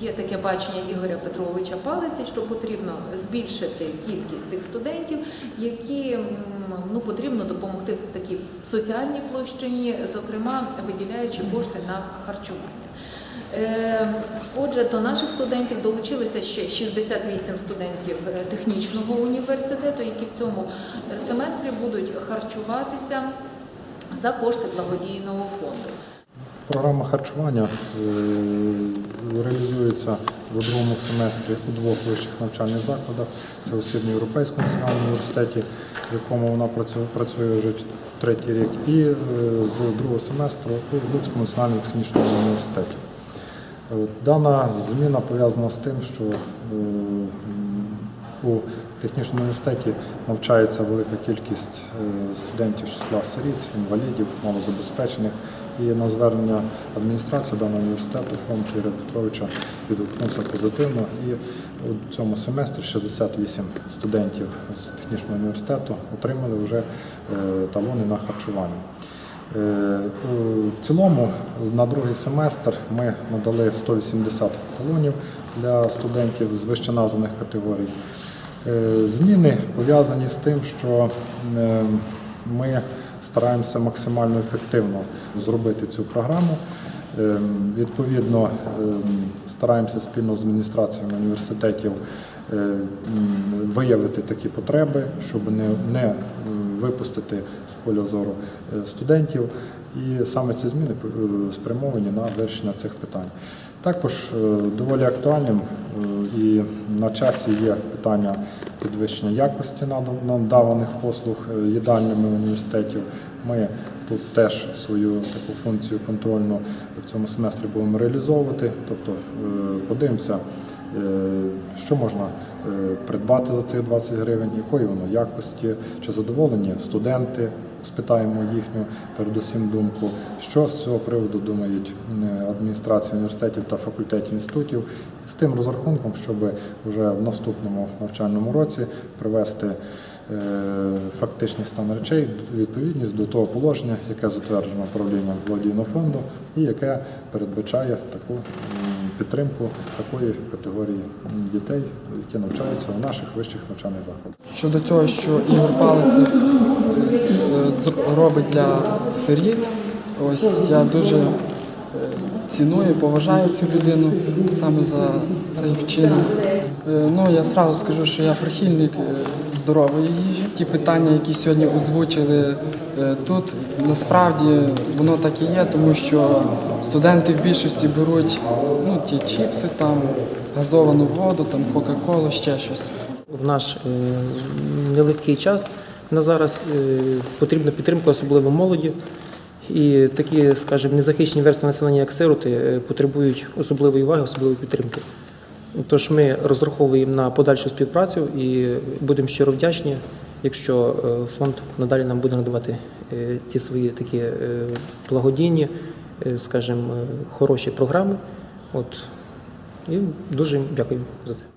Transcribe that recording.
є таке бачення Ігоря Петровича Палиці, що потрібно збільшити кількість тих студентів, які ну, потрібно допомогти в такій соціальній площині, зокрема виділяючи кошти на харчування. Е, Отже, до наших студентів долучилися ще 68 студентів е, технічного університету, які в цьому семестрі будуть харчуватися за кошти благодійного фонду. Програма харчування е, реалізується у другому семестрі у двох вищих навчальних закладах. Це у Східноєвропейському національному університеті, в якому вона працює, вже третій рік, і е, з другого семестру у Луцькому національному технічному університеті. Дана зміна пов'язана з тим, що е, у технічному університеті навчається велика кількість е, студентів числа сиріт, інвалідів, малозабезпечених. І на звернення адміністрації даного університету фонд Ігоря Петровича відгукнувся позитивно. І у цьому семестрі 68 студентів з технічного університету отримали вже е, талони на харчування. Е, В цілому на другий семестр ми надали 180 талонів для студентів з вищеназваних категорій. Е, Зміни пов'язані з тим, що е, ми стараємося максимально ефективно зробити цю програму. Е, Відповідно, е, стараємося спільно з адміністраціями університетів е, виявити такі потреби, щоб не, е, випустити з поля зору е, студентів. І саме ці зміни спрямовані на вирішення цих питань. Також доволі актуальним і на часі є питання підвищення якості нада- надаваних послуг е, їдальнями університетів. Ми тут теж свою таку функцію контрольну в цьому семестрі будемо реалізовувати, тобто е, подивимося, е, що можна придбати за цих 20 гривень, якої воно якості, чи задоволені студенти, спитаємо їхню передусім думку, що з цього приводу думають адміністрації університетів та факультетів інститутів, з тим розрахунком, щоб вже в наступному навчальному році привести е, фактичний стан речей відповідність до того положення, яке затверджено управлінням благодійного фонду і яке передбачає таку підтримку такої категорії дітей, які навчаються у наших вищих навчальних закладах. Щодо цього, що Ігор Палицев е, робить для сиріт, ось я дуже е, ціную, поважаю цю людину саме за цей вчинок. Е, Ну, я одразу скажу, що я прихильник здорової їжі. Ті питання, які сьогодні озвучили е, тут, насправді воно так і є, тому що студенти в більшості беруть ну, ті чіпси, там, газовану воду, там, Кока-Колу, ще щось. В наш е, нелегкий час на зараз е, потрібна підтримка, особливо молоді. І такі, скажімо, незахищені верстви населення, як сироти, потребують особливої уваги, особливої підтримки. Тож ми розраховуємо на подальшу співпрацю і будемо щиро вдячні, якщо е, фонд надалі нам буде надавати е, ці свої такі е, благодійні, скажімо, хороші програми. От і дуже дякую за це.